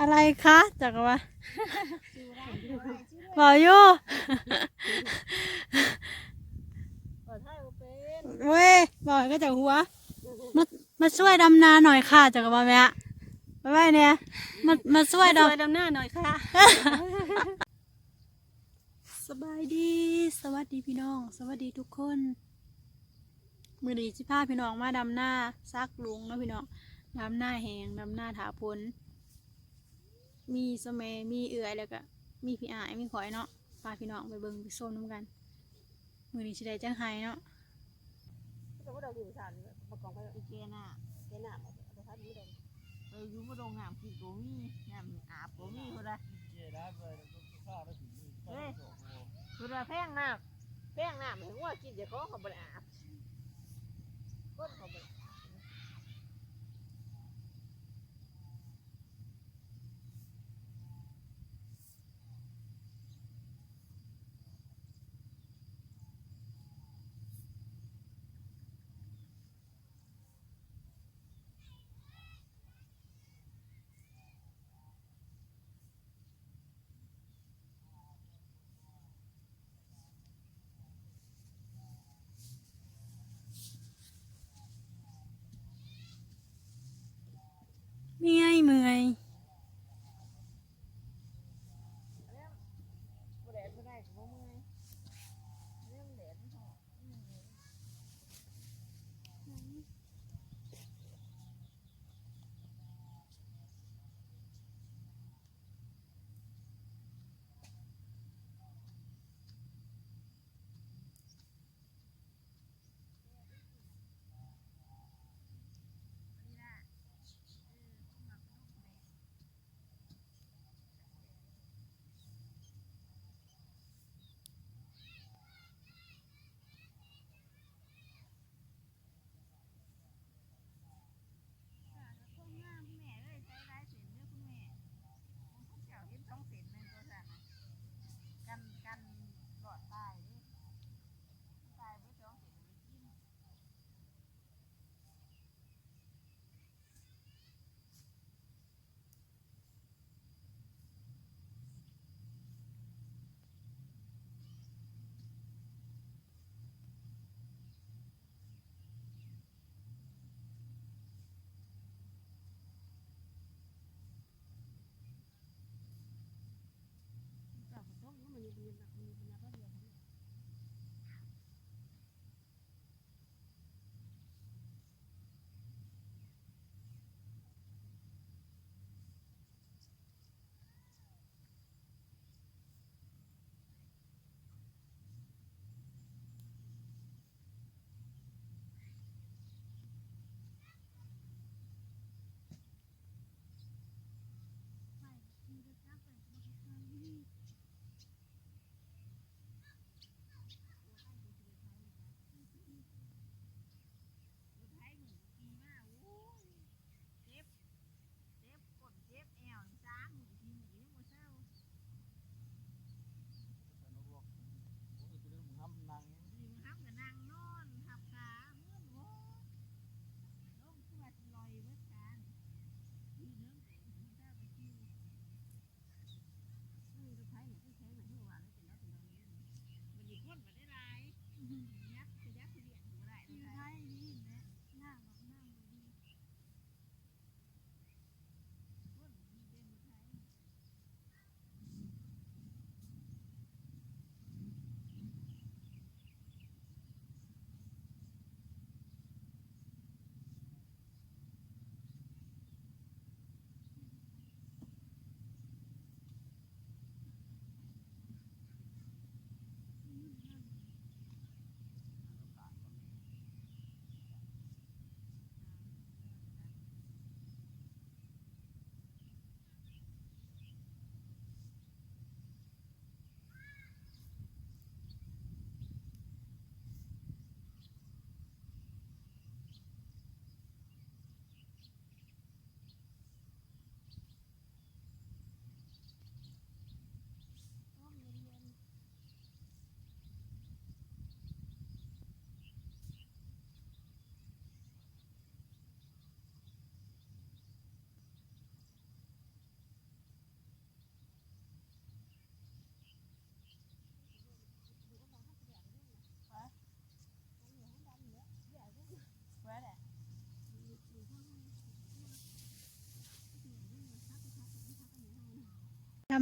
อะไรคะจักรวาลบอกอยู่เปิดให้บ่เป็นเว้ยบอกก็จากหัว มามาช่วยดำนาหน่อยค่ะจักรวาลแม่ไปไว้เนี่ยมามาช่วยดช่วยดำหน้าหน่อยค่ะำสบายดี สวัสดีพี่น้อง สวัสดีทุกคน มือดีสิพาพี่น้องมาดำหน้าซักลุงเนาะพี่น้องดำหน้าแหงดำหน้าถาพล มีสะเมมีเอื่อยแล้วก็มีพี่อายมีข่อยเนาะพาพี่น้องไปเบิ่งไปส้มน้ำกัน มือนี้สิได้จังไห้เนาะก็บ่ได้อยู่สานบ่กองไปอีเกน่ะเกน่ะบ่ได้ทัดอยู่ดอกเอออยู่บ่ดงน้ำกินก็มีน้ำอาบก็มีพุ่นน่ะเฮ้ยพุ่นน่ะแพงน้ำแพงน้ำให้งัวกินเดี๋ยวเขาเขาบ่ได้อาบคนเขาบ่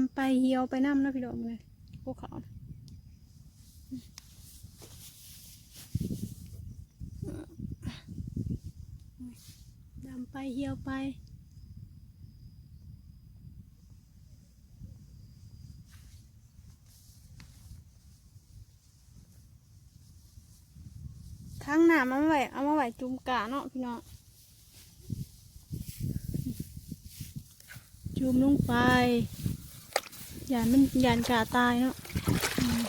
ำไปเหี่ยวไปน้ำนะพี่น้องเลยพวกเขาดำไปเหี่ยวไปทั้งหนามเอามาไว้เอามาไหวจุ่มกะเนาะพี่น้องจุ่มลงไป ยานมันยานกาตายเนาะอืม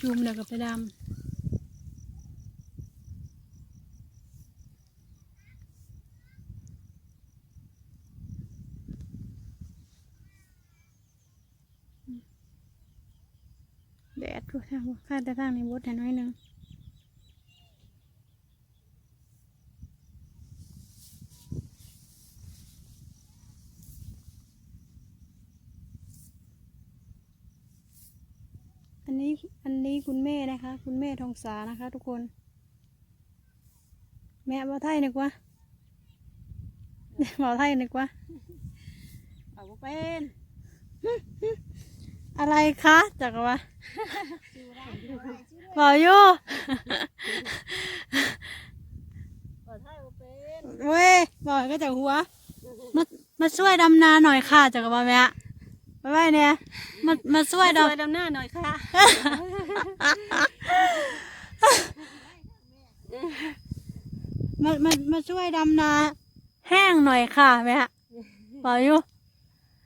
จุ่มแล้วก็ไปดำแดดทุกทางข้าแต่ทางในบดแห่น้อยหนึง อันนี้อันนี้คุณแม่นะคะ คุณแม่ท องสานะคะทุกคน แม่บอกไทยหนึกว่าบอกไทยหนึกว่าเอาบ่เป็นอะไรคะจักรวะบอกอยู่บ่ไทยบ่เป็นเว้ยบอกก็จากหัวมามาช่วยดำนาหน่อยค่ะจักรวะแม่ ไปไว้เนี่ยมามาช่วยดช่วยดำหน้าหน่อยค่ะำมามามาช่วยดำนาแห้งหน่อยค่ะแม่บอกอยู่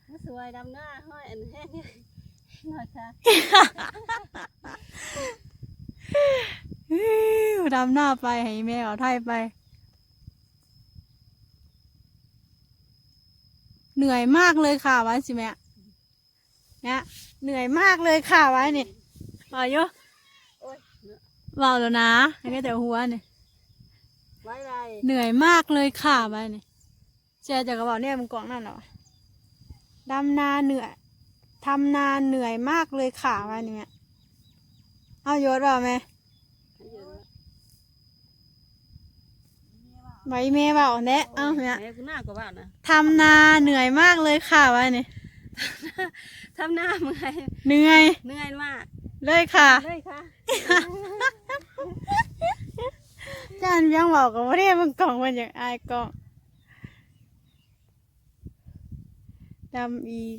มาสวยดำหน้าห้อยอันแห้งหน่อยค่ะอิ๊วดำหน้าไปให้แม่เอาไทยไป เหนื่อยมากเลยค่ะไว้สิแม่ เนี่ยเหนื่อยมากเลยค่ะไว้นี่บอกอยู่โอ้ยเนอะบอกแล้วนะให้ก็แต่หัวนี่ไว้ไรเหนื่อยมากเลยค่ะไว้นี่เจ๊จะกระบอกเนี่ยมันกล่องนั่นเหรอวะดำนาเหนื่อยทำนาเหนื่อยมากเลยค่ะไว้นี่แม่เอาโยศว่าไหมให้เยอะไว้แม่เบาแนะเอาแม่แม่กูหน้ากว่าบ้านนะทำนาเหนื่อยมากเลยค่ะไว้นี่ ทำหน้าเมื่อยเหนื่อยเหนื่อยมากเลยค่ะเลยค่ะจานยังบอกกับว่าเนี่ยมันกล่องมันอย่างอายกล่องดำอีก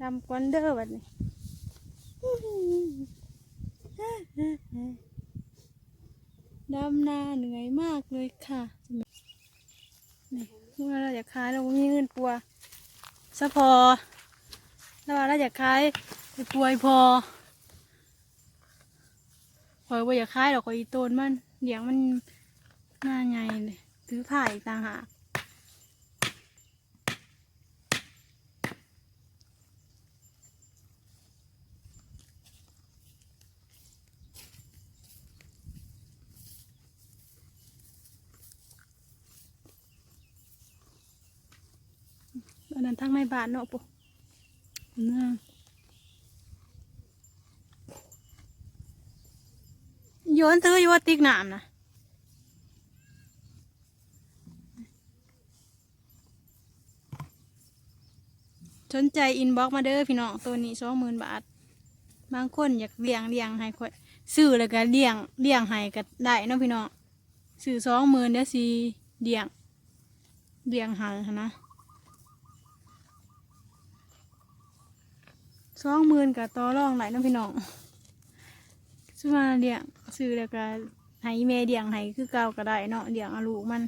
ดำกวันเดอร์แบบนี้ดำนาเหนื่อยมากเลยค่ะนี่เมื่อเราอยากขายเราบ่มีเงินปัว สะพอแล้วว่าเราอยากขายไปป่วยพอคอยว่าอยากขายดอกคอยอีโตนมันเลี้ยงมันหน้าใหญ่เลยถือผ่าอีต่างหาก นนั้นทั้งในบ้านเนาะปุ๊นะโยนซื้ออยู่ว่าติ๊กนามนะสนใจอินบ็อกมาเด้อพี่น้องตัวนี้สองหมื่นบาท บางคนอยากเลี้ยงเลี้ยงให้ค่อยซื้อแล้วก็เลี้ยงเลี้ยงให้ก็ได้นะพี่น้องซื้อสองหมื่นเดี๋ยวสิเลี้ยงเลี้ยงให้หั้นนะ สองหมื่นกับต่อรองไหลายเนาะพี่น้องซื้อมาเลี้ยงซื้อแล้วก็ให้แม่เลี้ยงให้คือเก่าก็ได้เนาะเลี้ยงอาลูกมัน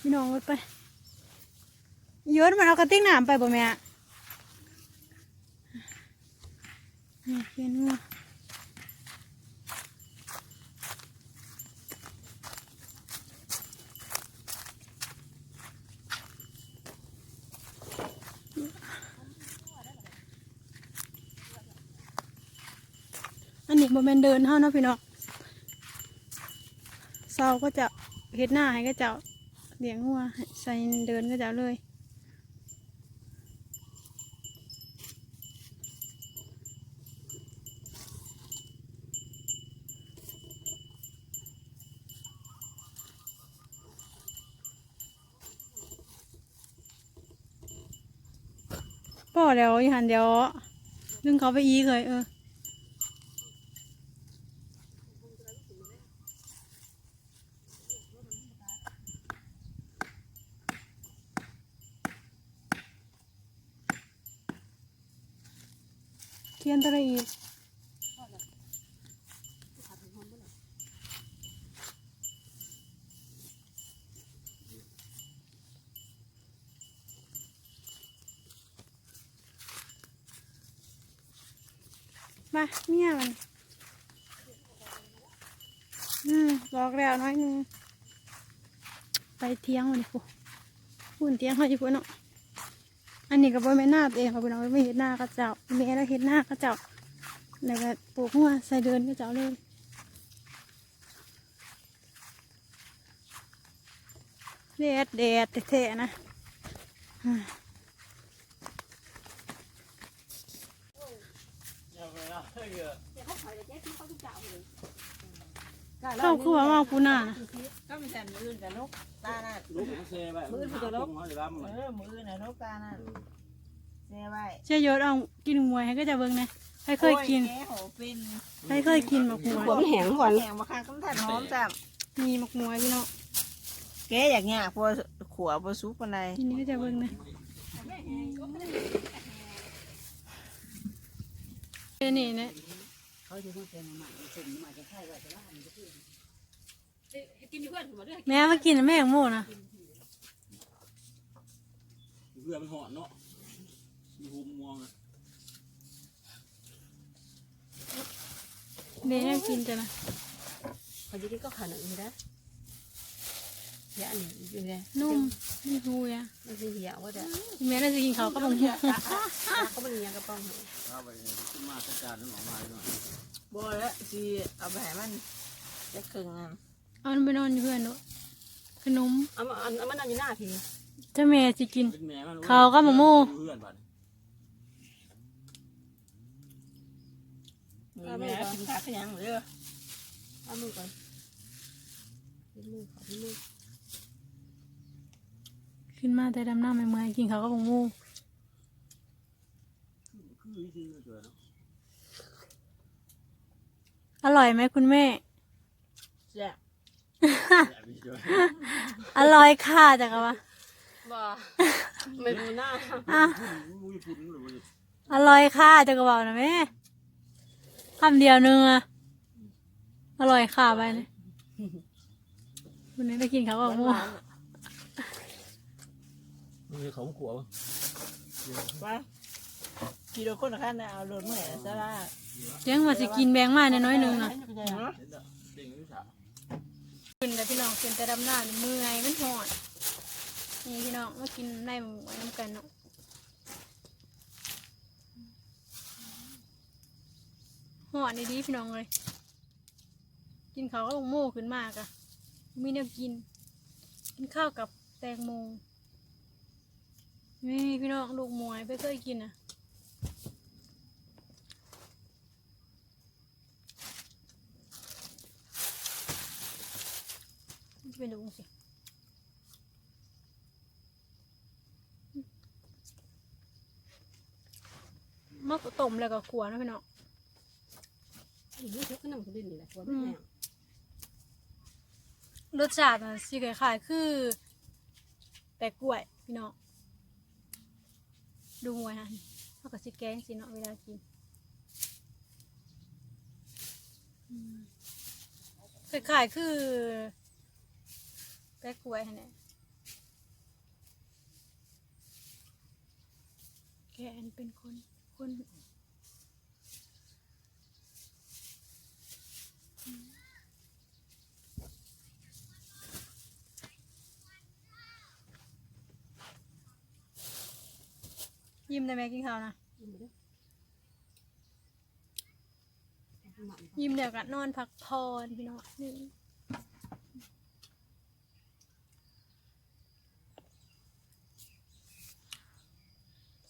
พี่น้องรถไปยนมันเอากระติกน้ำไปบ่แม่นี่เพียนงัวอั บแมนเดินเท่านะพี่น้องเสาก็จะเห็ดหน้าให้ก็จะเลี้ยงหัวใส่เดินก็จะเลยพอแล้วอีหันเดียวดึงเขาไปอีกเลยเออ ขียนอะไรอีกมาเนี่ยมันอืมบอกแล้วน้อยนึงไปเที่ยงวันนี้ปุ๊ปุ่นเที่ยงเขาจะพูดเนาะ อันนี้ก็บ่แม่นหน้าตัวเองเขาไปน้องไม่เห็นหน้าก็เจ้าแม่แล้วเห็นหน้าก็เจ้าแล้วก็ปลูกหัวใส่เดินก็เจ้าเลยแดดแดดแท้ๆนะเดี๋ยวเขาถอยแล้วแจ๊คเขาเจ้าเลย ข้าคือว่าว่าปูนานะก็มีแทนมืออื่นกับนกตาหน้าลูกมันเซไปมือมันจะลบเขาจะรับมันเออมืออื่นน่ะนกตาหน้าเสียไว้เชื่อยศเอากินหมวยให้ก็จะเบิ่งนะใครเคยกินโอ้แกโหเป็นใครเคยกินหมกหมวยหัวมันแห้งก่อนแห้งมาค้างต้นถ่านหอมจ้ะมีหมกหมวยพี่น้องแกอยากเงี้ยพอขวบซุปอะไรทีนี้ก็จะเบิ่งนะเอ้นี่นะแม่มากิ นนะแม่ของโมนะเรือมันหอนเนาะมีหูมองอะเดี๋ยวให้กินจ้ะนะเขาจะกินก็ขาหนึ่งนะยาหนึ่งอยู่ไงนุ่มไม่รู้อะมันจะเหี่ยวว่าเด้อแม่น่าจะกินเขาวก็บงหัวเขาเป็นยังกระป๋องถ้าไปขึ้นมาจัดการนั่นออกมาหน่อยบ่แล้วสิเอาไปให้มันจะครึ่งอะ เอามันไปนอนอยู่เพื่อนเนาะขนมเอามาเอามันนอนอยู่หน้าพี่เจ้าแม่สิกิน เป็นแม่มันเขาก็หมูหมูเพื่อนบัดแม่กินขาขยังเลยเอามือก่อนกินมือขอกินมือขึ้นมาแต่ดำหน้าใหม่ๆกินเขาวก็บงมูคือวิธีเกิดเนาะอร่อยไหมคุณแม่แซ่บแต่ไม่เจ ออร่อยค่ะจักรวะบ่ไม่รู้หน้าอะมุ้ยพุ่นหรือว่าอร่อยค่ะจักรวาลนะแม่คำเดียวนึงอะอร่อยค่ะไปเลยวันนี้ได้กินเขาวกับหมูมันคือของขัวไปกี่โลคนละขั้นเอาโดนเมื่อยซะละเลี้ยงมาสิกินแบงมาในน้อยหนึงนะ เห็นแล้วเด้งวิชากินแต่พี่น้องกินแต่ดำหน้านี่มือไงมันหอดนี่พี่น้องมากินในหมูน้ำกันเนาะหอดดีๆพี่น้องเลย กินเขาก็ลงโม่ขึ้นมากอะมีแนวกิน กินข้าวกับแตงโมนี่พี่น้องลูกหมวยไปเคยกินอะ มันจะเป็นลูกสิมะกต้มแล้วก็ขัวนะพี่น้องนี่ทุกขนมดินนี่แหละอืมรสชาติมันสิคล้ายๆคือ แต่กล้วยพี่น้องดูมวยฮะเขาก็สิแกงสิเนาะเวลากินอืมคล้ายๆคือ แต่กล้วยฮะเนี่ยแกนเป็นคนคนยิ้มได้ไหมกินข้าวนะยิ้มเดี๋ยวกันนอนพักผ่อนพี่น้องนี่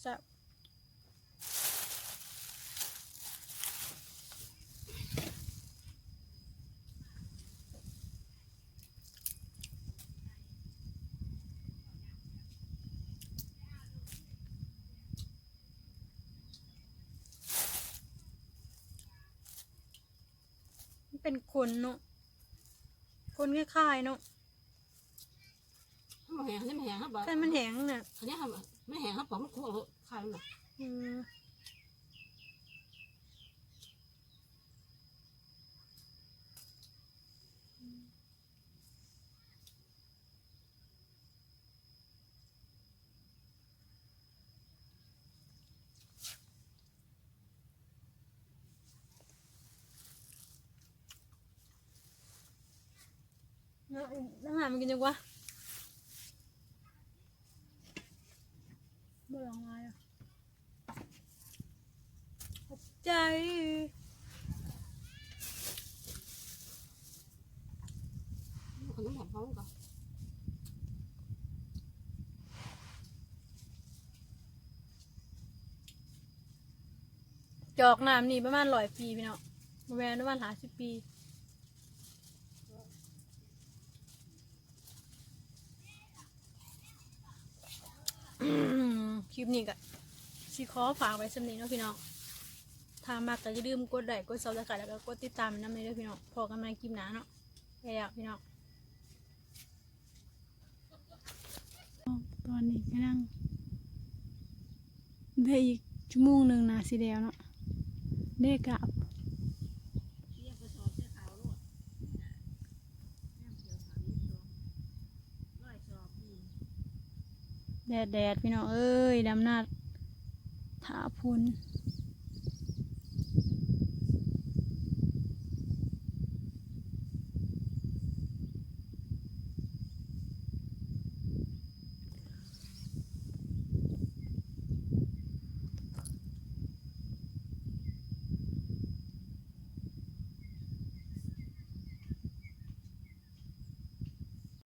จับเป็นคนเนาะคนคล้ายๆเนาะมันแหงใช่ไหมแหงครับบ่ใช่มันแหงเนี่ยอันนี้ครับไม่แหงครับผมมัคั่ว มันน่ะอืมน้ำน้ำหามันกินจังวะบ่ลองมาอะ ขอบใจ ขนมแบบพร้อมกัน จ อกน้ำนี่ประมาณร้อยปีพี่เนาะประมาณประมาณหาสิบปีคลิปนี้ก็สิขอฝากไว้สำนีเนาะพี่น้องถ้ามากก็อย่าลืมกดไลค์กดซับสไครต์แล้วก็กดติดตามน้ำเลยเด้อพี่น้องพอกันมาคลิปหน้าเนาะไปแล้วพี่น้องตอนนี้ก็นั่งได้อีกชั่วโมงหนึ่งนะสิแล้วเนาะ เด็กลับเรียกกระสอบเสื้อขาวโลดน้ำเขียวขาวนี่ตัวร้อยสอบแดดแดดพี่น้องเอ้ยดำนาถาพุน